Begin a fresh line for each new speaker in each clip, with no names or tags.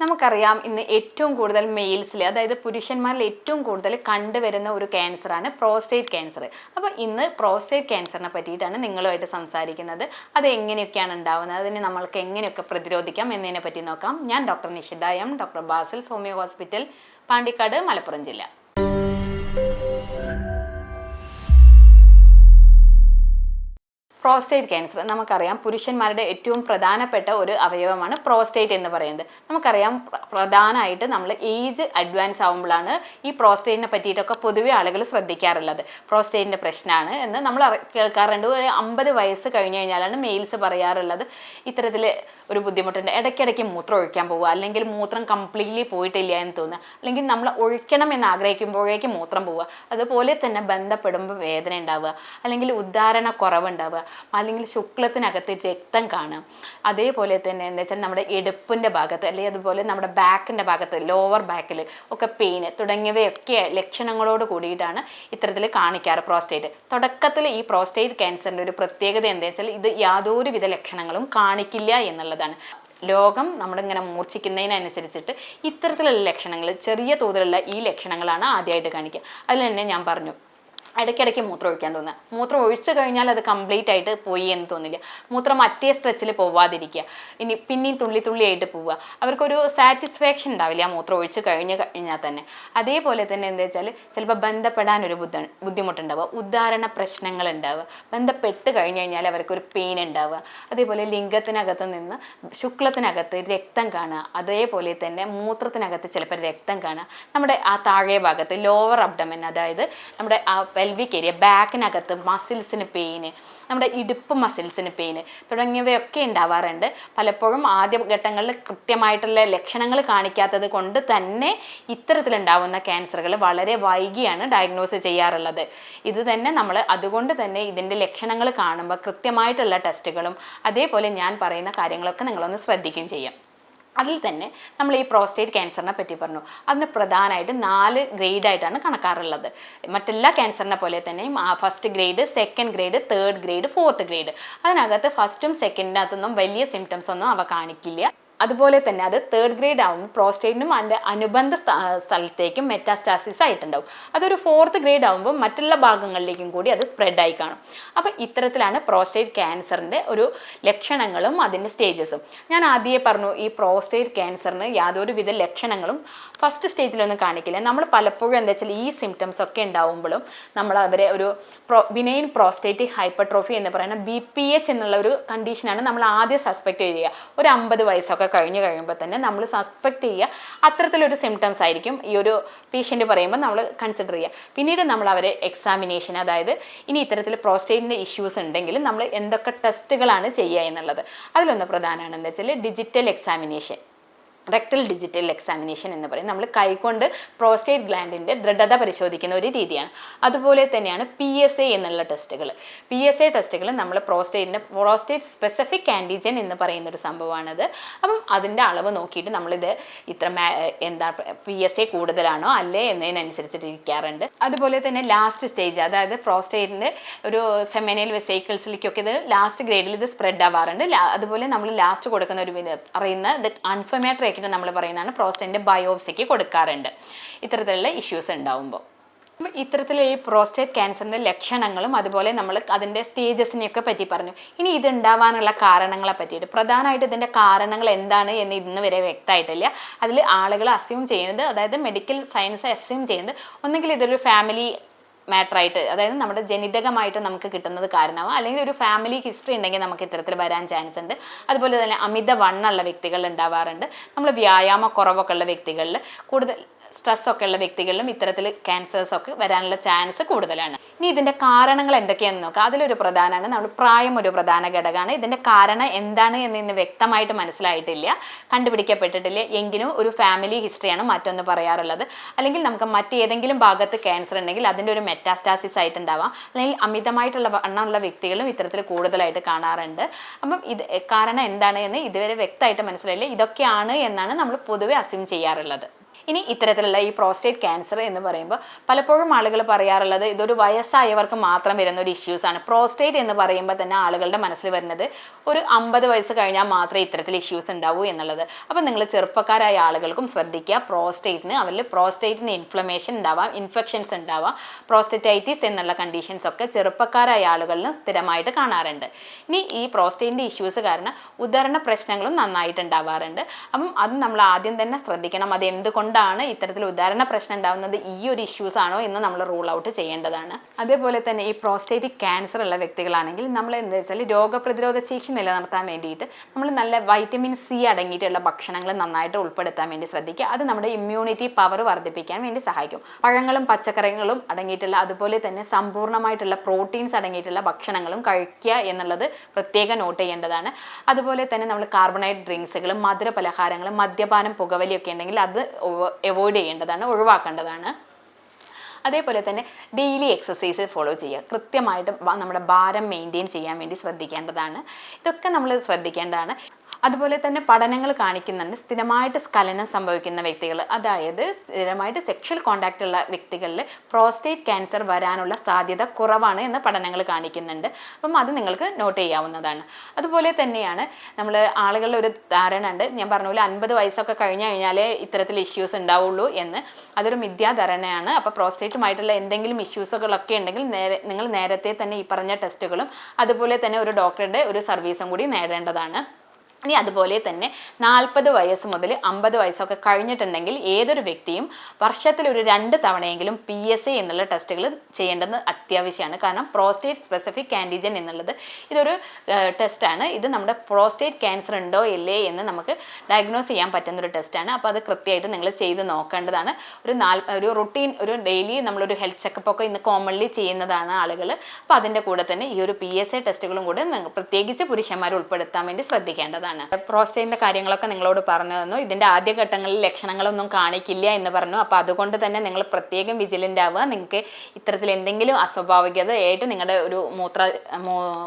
നമുക്കറിയാം ഇന്ന് ഏറ്റവും കൂടുതൽ മെയിൽസിൽ അതായത് പുരുഷന്മാരിൽ ഏറ്റവും കൂടുതൽ കണ്ടുവരുന്ന ഒരു ക്യാൻസറാണ് പ്രോസ്റ്റേറ്റ് ക്യാൻസർ. അപ്പോൾ ഇന്ന് പ്രോസ്റ്റേറ്റ് ക്യാൻസറിനെ പറ്റിയിട്ടാണ് നിങ്ങളുമായിട്ട് സംസാരിക്കുന്നത്. അത് എങ്ങനെയൊക്കെയാണ് ഉണ്ടാവുന്നത്? അതിനെ നമ്മൾക്ക് എങ്ങനെയൊക്കെ പ്രതിരോധിക്കാം എന്നതിനെ പറ്റി നോക്കാം. ഞാൻ doctor Nishitha M doctor Basil Soumya hospital Pandikkad Malappuram ജില്ല. പ്രോസ്റ്റേറ്റ് ക്യാൻസർ നമുക്കറിയാം പുരുഷന്മാരുടെ ഏറ്റവും പ്രധാനപ്പെട്ട ഒരു അവയവമാണ് പ്രോസ്റ്റേറ്റ് എന്ന് പറയുന്നത്. നമുക്കറിയാം പ്ര- പ്രധാനമായിട്ട് നമ്മൾ ഏജ് അഡ്വാൻസ് ആകുമ്പോഴാണ് ഈ പ്രോസ്റ്റേറ്റിനെ പറ്റിയിട്ടൊക്കെ പൊതുവെ ആളുകൾ ശ്രദ്ധിക്കാറുള്ളത്. പ്രോസ്റ്റേറ്റിന്റെ പ്രശ്നമാണ് എന്ന് നമ്മൾ കേൾക്കാറുണ്ട്. ഒരു അമ്പത് വയസ്സ് കഴിഞ്ഞ് കഴിഞ്ഞാലാണ് മെയിൽസ് പറയാറുള്ളത്. ഇത്തരത്തിൽ ഒരു ബുദ്ധിമുട്ടുണ്ട്. ഇടയ്ക്കിടയ്ക്ക് മൂത്രം ഒഴിക്കാൻ പോവുക അല്ലെങ്കിൽ മൂത്രം കംപ്ലീറ്റ്ലി പോയിട്ടില്ല എന്ന് തോന്നുക അല്ലെങ്കിൽ നമ്മൾ ഒഴിക്കണം എന്ന് ആഗ്രഹിക്കുമ്പോഴേക്കും മൂത്രം പോവുക. അതുപോലെ തന്നെ ബന്ധപ്പെടുമ്പോൾ വേദന ഉണ്ടാവുക അല്ലെങ്കിൽ ഉദ്ധാരണ കുറവുണ്ടാവുക അല്ലെങ്കിൽ ശുക്ലത്തിനകത്ത് രക്തം കാണുക അതേപോലെ തന്നെ എന്താ വെച്ചാൽ നമ്മുടെ ഇടുപ്പിന്റെ ഭാഗത്ത് അല്ലെങ്കിൽ അതുപോലെ നമ്മുടെ ബാക്കിന്റെ ഭാഗത്ത് ലോവർ ബാക്കിൽ ഒക്കെ പെയിന് തുടങ്ങിയവയൊക്കെ ലക്ഷണങ്ങളോട് കൂടിയിട്ടാണ് ഇത്തരത്തിൽ കാണിക്കാറ് പ്രോസ്റ്റേറ്റ് തുടക്കത്തിൽ ഈ പ്രോസ്റ്റേറ്റ് ക്യാൻസറിന്റെ ഒരു പ്രത്യേകത എന്താ വെച്ചാൽ ഇത് യാതൊരുവിധ ലക്ഷണങ്ങളും കാണിക്കില്ല എന്നുള്ളതാണ്. ലോകം നമ്മളിങ്ങനെ മൂർച്ഛിക്കുന്നതിനനുസരിച്ചിട്ട് ഇത്തരത്തിലുള്ള ലക്ഷണങ്ങൾ ചെറിയ തോതിലുള്ള ഈ ലക്ഷണങ്ങളാണ് ആദ്യമായിട്ട് കാണിക്കുക. അതിൽ തന്നെ ഞാൻ പറഞ്ഞു ഇടയ്ക്കിടയ്ക്ക് മൂത്രം ഒഴിക്കാൻ തോന്നുക. മൂത്രം ഒഴിച്ചു കഴിഞ്ഞാൽ അത് കംപ്ലീറ്റ് ആയിട്ട് പോയി എന്ന് തോന്നില്ല. മൂത്രം മറ്റേ സ്ട്രെച്ചിൽ പോവാതിരിക്കുക. ഇനി പിന്നെയും തുള്ളി തുള്ളി ആയിട്ട് പോവുക. അവർക്കൊരു സാറ്റിസ്ഫാക്ഷൻ ഉണ്ടാവില്ല ആ മൂത്രം ഒഴിച്ചു കഴിഞ്ഞ് കഴിഞ്ഞാൽ തന്നെ. അതേപോലെ തന്നെ എന്താ വെച്ചാൽ ചിലപ്പോൾ ബന്ധപ്പെടാൻ ഒരു ബുദ്ധ ബുദ്ധിമുട്ടുണ്ടാവുക. ഉദാഹരണ പ്രശ്നങ്ങൾ ഉണ്ടാവുക. ബന്ധപ്പെട്ട് കഴിഞ്ഞ് കഴിഞ്ഞാൽ അവർക്കൊരു പെയിൻ ഉണ്ടാവുക. അതേപോലെ ലിംഗത്തിനകത്ത് നിന്ന് ശുക്ലത്തിനകത്ത് രക്തം കാണുക. അതേപോലെ തന്നെ മൂത്രത്തിനകത്ത് ചിലപ്പോൾ രക്തം കാണുക. നമ്മുടെ ആ താഴെ ഭാഗത്ത് ലോവർ അബ്ഡമൻ അതായത് നമ്മുടെ ആ പെൽവിക് ഏരിയ ബാക്കിനകത്ത് മസിൽസിന് പെയിന് നമ്മുടെ ഇടുപ്പ് മസിൽസിന് പെയിന് തുടങ്ങിയവയൊക്കെ ഉണ്ടാവാറുണ്ട്. പലപ്പോഴും ആദ്യ ഘട്ടങ്ങളിൽ കൃത്യമായിട്ടുള്ള ലക്ഷണങ്ങൾ കാണിക്കാത്തത് കൊണ്ട് തന്നെ ഇത്തരത്തിലുണ്ടാവുന്ന ക്യാൻസറുകൾ വളരെ വൈകിയാണ് ഡയഗ്നോസ് ചെയ്യാറുള്ളത്. ഇത് തന്നെ നമ്മൾ അതുകൊണ്ട് തന്നെ ഇതിന്റെ ലക്ഷണങ്ങൾ കാണുമ്പോൾ കൃത്യമായിട്ടുള്ള ടെസ്റ്റുകളും അതേപോലെ ഞാൻ പറയുന്ന കാര്യങ്ങളൊക്കെ നിങ്ങളൊന്ന് ശ്രദ്ധിക്കുകയും ചെയ്യാം. അതിൽ തന്നെ നമ്മൾ ഈ പ്രോസ്റ്റേറ്റ് ക്യാൻസറിനെ പറ്റി പറഞ്ഞു. അതിന് പ്രധാനമായിട്ട് നാല് ഗ്രേഡായിട്ടാണ് കണക്കാറുള്ളത്. മറ്റെല്ലാ ക്യാൻസറിനെ പോലെ തന്നെ first grade second grade third grade fourth grade അതിനകത്ത് ഫസ്റ്റും സെക്കൻഡിനകത്തൊന്നും വലിയ സിംറ്റംസ് ഒന്നും അവ കാണിക്കില്ല. അതുപോലെ തന്നെ അത് തേർഡ് ഗ്രേഡ് ആവുമ്പോൾ പ്രോസ്റ്റേറ്റിനും അതിന്റെ അനുബന്ധ സ്ഥ- സ്ഥലത്തേക്കും മെറ്റാസ്റ്റാസിസ് ആയിട്ടുണ്ടാവും. അതൊരു ഫോർത്ത് ഗ്രേഡ് ആവുമ്പോൾ മറ്റുള്ള ഭാഗങ്ങളിലേക്കും കൂടി അത് സ്പ്രെഡ് ആയി കാണും. അപ്പോൾ ഇത്തരത്തിലാണ് പ്രോസ്റ്റേറ്റ് ക്യാൻസറിന്റെ ഒരു ലക്ഷണങ്ങളും അതിന്റെ സ്റ്റേജസും ഞാൻ ആദ്യമേ പറഞ്ഞു ഈ പ്രോസ്റ്റേറ്റ് ക്യാൻസറിന് യാതൊരുവിധ ലക്ഷണങ്ങളും ഫസ്റ്റ് സ്റ്റേജിലൊന്നും കാണിക്കില്ല. നമ്മൾ പലപ്പോഴും എന്താ വെച്ചാൽ ഈ സിംറ്റംസ് ഒക്കെ ഉണ്ടാവുമ്പോഴും നമ്മൾ അവരെ ഒരു പ്രോ ബിനൈൻ പ്രോസ്റ്റേറ്റിക് ഹൈപ്പർട്രോഫി എന്ന് പറയുന്ന ബി പി എച്ച് എന്നുള്ള ഒരു കണ്ടീഷനാണ് നമ്മൾ ആദ്യം സസ്പെക്ട് ചെയ്യുക ഒരു അമ്പത് വയസ്സൊക്കെ കഴിഞ്ഞ് കഴിയുമ്പോൾ തന്നെ നമ്മൾ സസ്പെക്ട് ചെയ്യുക. അത്തരത്തിലൊരു സിംറ്റംസ് ആയിരിക്കും ഈ ഒരു പേഷ്യന്റ് പറയുമ്പോൾ നമ്മൾ കൺസിഡർ ചെയ്യുക. പിന്നീട് നമ്മൾ അവരെ എക്സാമിനേഷൻ അതായത് ഇനി ഇത്തരത്തിൽ പ്രോസ്റ്റേറ്റിന്റെ ഇഷ്യൂസ് ഉണ്ടെങ്കിൽ നമ്മൾ എന്തൊക്കെ ടെസ്റ്റുകളാണ് ചെയ്യുക എന്നുള്ളത്. അതിലൊന്ന് പ്രധാനമാണെന്ന് വെച്ചാൽ digital examination rectal digital examination എന്ന് പറയും. നമ്മൾ കൈകൊണ്ട് പ്രോസ്റ്റേറ്റ് ഗ്ലാൻഡിന്റെ ദൃഢത പരിശോധിക്കുന്ന ഒരു രീതിയാണ്. അതുപോലെ തന്നെയാണ് പി എസ് എ എന്നുള്ള ടെസ്റ്റുകൾ പി എസ് എ ടെസ്റ്റുകൾ നമ്മൾ പ്രോസ്റ്റേറ്റിന്റെ പ്രോസ്റ്റേറ്റ് സ്പെസിഫിക് ആന്റിജൻ എന്ന് പറയുന്ന ഒരു സംഭവമാണത്. അപ്പം അതിന്റെ അളവ് നോക്കിയിട്ട് നമ്മളിത് ഇത്ര എന്താ പി എസ് എ കൂടുതലാണോ അല്ലേ എന്നതിനനുസരിച്ചിട്ട് ഇരിക്കാറുണ്ട് അതുപോലെ തന്നെ ലാസ്റ്റ് സ്റ്റേജ് അതായത് പ്രോസ്റ്റേറ്റിന്റെ ഒരു സെമിനൽ വെസൈക്കിൾസിലേക്കൊക്കെ ഇത് ലാസ്റ്റ് ഗ്രേഡിൽ ഇത് സ്പ്രെഡ് ആവാറുണ്ട്. അതുപോലെ നമ്മൾ ലാസ്റ്റ് കൊടുക്കുന്ന ഒരു അറിയുന്ന ദ അൺഫമേറ്ററി ആയിട്ട് നമ്മൾ പറയുന്നതാണ് പ്രോസ്റ്റേറ്റിന്റെ ബയോപ്സിക്ക് കൊടുക്കാറുണ്ട്. ഇത്തരത്തിലുള്ള ഇഷ്യൂസ് ഉണ്ടാവുമ്പോൾ. അപ്പം ഇത്തരത്തിലുള്ള ഈ പ്രോസ്റ്റേറ്റ് ക്യാൻസറിന്റെ ലക്ഷണങ്ങളും അതുപോലെ നമ്മൾ അതിന്റെ സ്റ്റേജസിനെയൊക്കെ പറ്റി പറഞ്ഞു. ഇനി ഇത് ഉണ്ടാവാനുള്ള കാരണങ്ങളെ പറ്റിയിട്ട് പ്രധാനമായിട്ട് ഇതിന്റെ കാരണങ്ങൾ എന്താണ് എന്ന് ഇന്ന് വരെ വ്യക്തമായിട്ടില്ല. അതിൽ ആളുകൾ അസ്യൂം ചെയ്യുന്നത് അതായത് മെഡിക്കൽ സയൻസ് അസ്യൂം ചെയ്യുന്നത് ഒന്നെങ്കിൽ ഇതൊരു ഫാമിലി മാറ്ററായിട്ട് അതായത് നമ്മുടെ ജനിതകമായിട്ട് നമുക്ക് കിട്ടുന്നത് കാരണമാവും. അല്ലെങ്കിൽ ഒരു ഫാമിലി ഹിസ്റ്ററി ഉണ്ടെങ്കിൽ നമുക്ക് ഇത്തരത്തിൽ വരാൻ ചാൻസ് ഉണ്ട്. അതുപോലെ തന്നെ അമിത വണ്ണുള്ള വ്യക്തികൾ ഉണ്ടാവാറുണ്ട്. നമ്മൾ വ്യായാമ കുറവൊക്കെ ഉള്ള വ്യക്തികളിൽ കൂടുതൽ സ്ട്രെസ് ഒക്കെ ഉള്ള വ്യക്തികളിലും ഇത്തരത്തിൽ ക്യാൻസേഴ്സ് ഒക്കെ വരാനുള്ള ചാൻസ് കൂടുതലാണ്. ഇനി ഇതിന്റെ കാരണങ്ങൾ എന്തൊക്കെയാണെന്ന് നോക്കാം. അതിലൊരു പ്രധാനമാണ് നമ്മൾ പ്രായം ഒരു പ്രധാന ഘടകമാണ്. ഇതിന്റെ കാരണം എന്താണ് എന്ന് ഇന്ന് വ്യക്തമായിട്ട് മനസ്സിലായിട്ടില്ല കണ്ടുപിടിക്കപ്പെട്ടിട്ടില്ല. എങ്കിലും ഒരു ഫാമിലി ഹിസ്റ്ററിയാണ് മറ്റൊന്ന് പറയാറുള്ളത്. അല്ലെങ്കിൽ നമുക്ക് മറ്റേതെങ്കിലും ഭാഗത്ത് ക്യാൻസർ ഉണ്ടെങ്കിൽ അതിന്റെ ഒരു മെറ്റാസ്റ്റാസിസ് ആയിട്ടുണ്ടാവാം. അല്ലെങ്കിൽ അമിതമായിട്ടുള്ള വണ്ണമുള്ള വ്യക്തികളും ഇത്തരത്തിൽ കൂടുതലായിട്ട് കാണാറുണ്ട്. അപ്പം ഇത് കാരണം എന്താണ് എന്ന് ഇതുവരെ വ്യക്തമായിട്ട് മനസ്സിലായില്ല. ഇതൊക്കെയാണ് എന്നാണ് നമ്മൾ പൊതുവെ അസ്യൂം ചെയ്യാറുള്ളത്. ഇനി ഇത്തരത്തിലുള്ള ഈ പ്രോസ്റ്റേറ്റ് ക്യാൻസർ എന്ന് പറയുമ്പോൾ പലപ്പോഴും ആളുകൾ പറയാറുള്ളത് ഇതൊരു വയസ്സായവർക്ക് മാത്രം വരുന്ന ഒരു ഇഷ്യൂസ് ആണ്. പ്രോസ്റ്റേറ്റ് എന്ന് പറയുമ്പോൾ തന്നെ ആളുകളുടെ മനസ്സിൽ വരുന്നത് ഒരു അമ്പത് വയസ്സ് കഴിഞ്ഞാൽ മാത്രമേ ഇത്തരത്തിൽ ഇഷ്യൂസ് ഉണ്ടാവൂ എന്നുള്ളത്. അപ്പം നിങ്ങൾ ചെറുപ്പക്കാരായ ആളുകൾക്കും ശ്രദ്ധിക്കുക. പ്രോസ്റ്റേറ്റിന് അവരിൽ പ്രോസ്റ്റേറ്റിന് ഇൻഫ്ലമേഷൻ ഉണ്ടാവാം ഇൻഫെക്ഷൻസ് ഉണ്ടാവാം പ്രോസ്റ്റേറ്റൈറ്റിസ് എന്നുള്ള കണ്ടീഷൻസ് ഒക്കെ ചെറുപ്പക്കാരായ ആളുകളിലും സ്ഥിരമായിട്ട് കാണാറുണ്ട്. ഇനി ഈ പ്രോസ്റ്റേറ്റിന്റെ ഇഷ്യൂസ് കാരണം ഉദാഹരണ പ്രശ്നങ്ങളും നന്നായിട്ട് ഉണ്ടാവാറുണ്ട് അപ്പം അത് നമ്മൾ ആദ്യം തന്നെ ശ്രദ്ധിക്കണം. അത് എന്തുകൊണ്ടാണ് ഇത്തരത്തിൽ ഉദാഹരണ പ്രശ്നം ഉണ്ടാവുന്നത്? ഈ ഒരു ഇഷ്യൂസ് ആണോ എന്ന് നമ്മൾ റൂൾ ഔട്ട് ചെയ്യേണ്ടതാണ്. അതേപോലെ തന്നെ ഈ പ്രോസ്റ്റേറ്റിക് ക്യാൻസർ ഉള്ള വ്യക്തികളാണെങ്കിൽ നമ്മൾ എന്താ വെച്ചാൽ രോഗപ്രതിരോധ ശേഷി നിലനിർത്താൻ വേണ്ടിയിട്ട് നമ്മൾ നല്ല വൈറ്റമിൻ സി അടങ്ങിയിട്ടുള്ള ഭക്ഷണങ്ങൾ നന്നായിട്ട് ഉൾപ്പെടുത്താൻ വേണ്ടി ശ്രദ്ധിക്കുക. അത് നമ്മുടെ ഇമ്മ്യൂണിറ്റി പവർ വർദ്ധിപ്പിക്കാൻ വേണ്ടി സഹായിക്കും. പഴങ്ങളും പച്ചക്കറികളും അടങ്ങിയിട്ടുള്ള അതുപോലെ തന്നെ സമ്പൂർണമായിട്ടുള്ള പ്രോട്ടീൻസ് അടങ്ങിയിട്ടുള്ള ഭക്ഷണങ്ങളും കഴിക്കുക എന്നുള്ളത് പ്രത്യേകം നോട്ട് ചെയ്യേണ്ടതാണ്. അതുപോലെ തന്നെ നമ്മൾ കാർബണൈറ്റ് ഡ്രിങ്ക്സുകളും മധുര പലഹാരങ്ങളും മദ്യപാനം പുകവലിയൊക്കെ ഉണ്ടെങ്കിൽ അത് അവോയ്ഡ് ചെയ്യേണ്ടതാണ് ഒഴിവാക്കേണ്ടതാണ്. അതേപോലെ തന്നെ ഡെയിലി എക്സസൈസ് ഫോളോ ചെയ്യുക. കൃത്യമായിട്ട് നമ്മുടെ ഭാരം മെയിന്റെയിൻ ചെയ്യാൻ വേണ്ടി ശ്രദ്ധിക്കേണ്ടതാണ്. ഇതൊക്കെ നമ്മൾ ശ്രദ്ധിക്കേണ്ടതാണ്. അതുപോലെ തന്നെ പഠനങ്ങൾ കാണിക്കുന്നുണ്ട്. സ്ഥിരമായിട്ട് സ്ഖലനം സംഭവിക്കുന്ന വ്യക്തികൾ അതായത് സ്ഥിരമായിട്ട് സെക്ഷൽ കോണ്ടാക്റ്റ് ഉള്ള വ്യക്തികളിൽ പ്രോസ്റ്റേറ്റ് ക്യാൻസർ വരാനുള്ള സാധ്യത കുറവാണ് എന്ന് പഠനങ്ങൾ കാണിക്കുന്നുണ്ട്. അപ്പം അത് നിങ്ങൾക്ക് നോട്ട് ചെയ്യാവുന്നതാണ്. അതുപോലെ തന്നെയാണ് നമ്മൾ ആളുകളുടെ ഒരു ധാരണ ഉണ്ട്. ഞാൻ പറഞ്ഞ പോലെ അൻപത് വയസ്സൊക്കെ കഴിഞ്ഞു കഴിഞ്ഞാലേ ഇത്തരത്തിൽ ഇഷ്യൂസ് ഉണ്ടാവുള്ളൂ എന്ന്. അതൊരു മിഥ്യാധാരണയാണ് അപ്പോൾ പ്രോസ്റ്റേറ്റുമായിട്ടുള്ള എന്തെങ്കിലും ഇഷ്യൂസുകളൊക്കെ ഉണ്ടെങ്കിൽ നേരെ നിങ്ങൾ നേരത്തെ തന്നെ ഈ പറഞ്ഞ ടെസ്റ്റുകളും അതുപോലെ തന്നെ ഒരു ഡോക്ടറുടെ ഒരു സർവീസും കൂടി നേടേണ്ടതാണ്. ഇനി അതുപോലെ തന്നെ നാൽപ്പത് വയസ്സ് മുതൽ അമ്പത് വയസ്സൊക്കെ കഴിഞ്ഞിട്ടുണ്ടെങ്കിൽ ഏതൊരു വ്യക്തിയും വർഷത്തിൽ ഒരു രണ്ട് തവണയെങ്കിലും പി എസ് എ എന്നുള്ള ടെസ്റ്റുകൾ ചെയ്യേണ്ടത് അത്യാവശ്യമാണ്. കാരണം പ്രോസ്റ്റേറ്റ് സ്പെസിഫിക് ആന്റിജൻ എന്നുള്ളത് ഇതൊരു ടെസ്റ്റാണ് ഇത് നമ്മുടെ പ്രോസ്റ്റേറ്റ് ക്യാൻസർ ഉണ്ടോ ഇല്ലേ എന്ന് നമുക്ക് ഡയഗ്നോസ് ചെയ്യാൻ പറ്റുന്ന ഒരു ടെസ്റ്റാണ് അപ്പോൾ അത് കൃത്യമായിട്ട് നിങ്ങൾ ചെയ്ത് നോക്കേണ്ടതാണ്. ഒരു നാല് ഒരു റുട്ടീൻ ഒരു ഡെയിലി നമ്മളൊരു ഹെൽത്ത് ചെക്കപ്പ് ഒക്കെ ഇന്ന് കോമൺലി ചെയ്യുന്നതാണ് ആളുകൾ അപ്പോൾ അതിന്റെ കൂടെ തന്നെ ഈ ഒരു പി എസ് എ ടെസ്റ്റുകളും കൂടെ പ്രത്യേകിച്ച് പുരുഷന്മാർ ഉൾപ്പെടുത്താൻ വേണ്ടി ശ്രദ്ധിക്കേണ്ടതാണ്. പ്രോസ്റ്റേറ്റിന്റെ കാര്യങ്ങളൊക്കെ നിങ്ങളോട് പറഞ്ഞു തന്നു. ഇതിന്റെ ആദ്യഘട്ടങ്ങളിൽ ലക്ഷണങ്ങളൊന്നും കാണിക്കില്ല എന്ന് പറഞ്ഞു. അപ്പോൾ അതുകൊണ്ട് തന്നെ നിങ്ങൾ പ്രത്യേകം വിജിലന്റ് ആവുക. നിങ്ങൾക്ക് ഇത്തരത്തിൽ എന്തെങ്കിലും അസ്വാഭാവികത ആയിട്ട് നിങ്ങളുടെ ഒരു മൂത്ര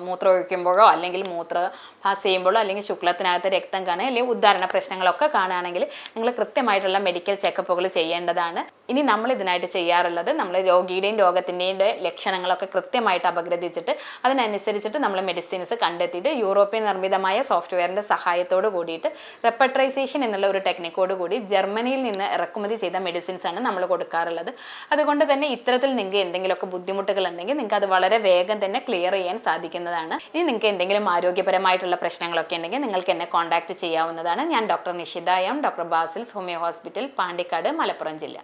മൂത്ര ഒഴിക്കുമ്പോഴോ അല്ലെങ്കിൽ മൂത്ര പാസ് ചെയ്യുമ്പോഴോ അല്ലെങ്കിൽ ശുക്ലത്തിനകത്ത് രക്തം കാണുക അല്ലെങ്കിൽ ഉദാഹരണ പ്രശ്നങ്ങളൊക്കെ കാണുകയാണെങ്കിൽ നിങ്ങൾ കൃത്യമായിട്ടുള്ള മെഡിക്കൽ ചെക്കപ്പുകൾ ചെയ്യേണ്ടതാണ്. ഇനി നമ്മൾ ഇതിനായിട്ട് ചെയ്യാറുള്ളത് നമ്മൾ രോഗിയുടെയും രോഗത്തിന്റെയും ലക്ഷണങ്ങളൊക്കെ കൃത്യമായിട്ട് അപഗ്രഥിച്ചിട്ട് അതിനനുസരിച്ചിട്ട് നമ്മൾ മെഡിസിൻസ് കണ്ടെത്തിയിട്ട് യൂറോപ്യൻ നിർമ്മിതമായ സോഫ്റ്റ്വെയറിന്റെ സഹായത്തോട് കൂടിയിട്ട് റെപ്പട്രൈസേഷൻ എന്നുള്ള ഒരു ടെക്നിക്കോട് കൂടി ജർമ്മനിയിൽ നിന്ന് ഇറക്കുമതി ചെയ്ത മെഡിസിൻസ് ആണ് നമ്മൾ കൊടുക്കാറുള്ളത്. അതുകൊണ്ട് തന്നെ ഇത്തരത്തിൽ നിങ്ങൾക്ക് എന്തെങ്കിലുമൊക്കെ ബുദ്ധിമുട്ടുകൾ ഉണ്ടെങ്കിൽ നിങ്ങൾക്ക് അത് വളരെ വേഗം തന്നെ ക്ലിയർ ചെയ്യാൻ സാധിക്കുന്നതാണ്. ഇനി നിങ്ങൾക്ക് എന്തെങ്കിലും ആരോഗ്യപരമായിട്ടുള്ള പ്രശ്നങ്ങളൊക്കെ ഉണ്ടെങ്കിൽ നിങ്ങൾക്ക് എന്നെ കോൺടാക്ട് ചെയ്യാവുന്നതാണ്. ഞാൻ doctor Nishitha M doctor Basil's homeo hospital Pandikkad Malappuram ജില്ല.